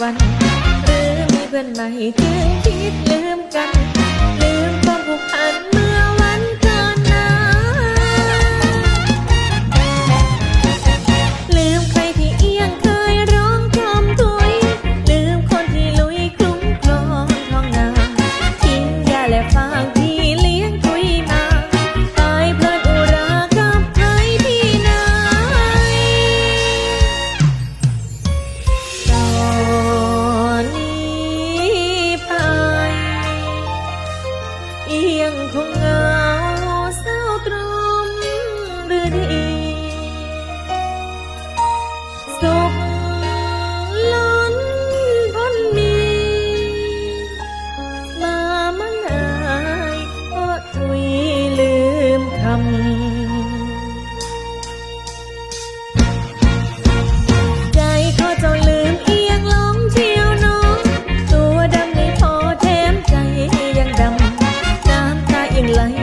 วัน หรือมีเพื่อนใหม่ถึงคิดลืมกันำ ใจก็จนลืมเอียงล้มเที่ยวน้อง ตัวดำไม่อแถมใจยังดำ น้ำตายงไหล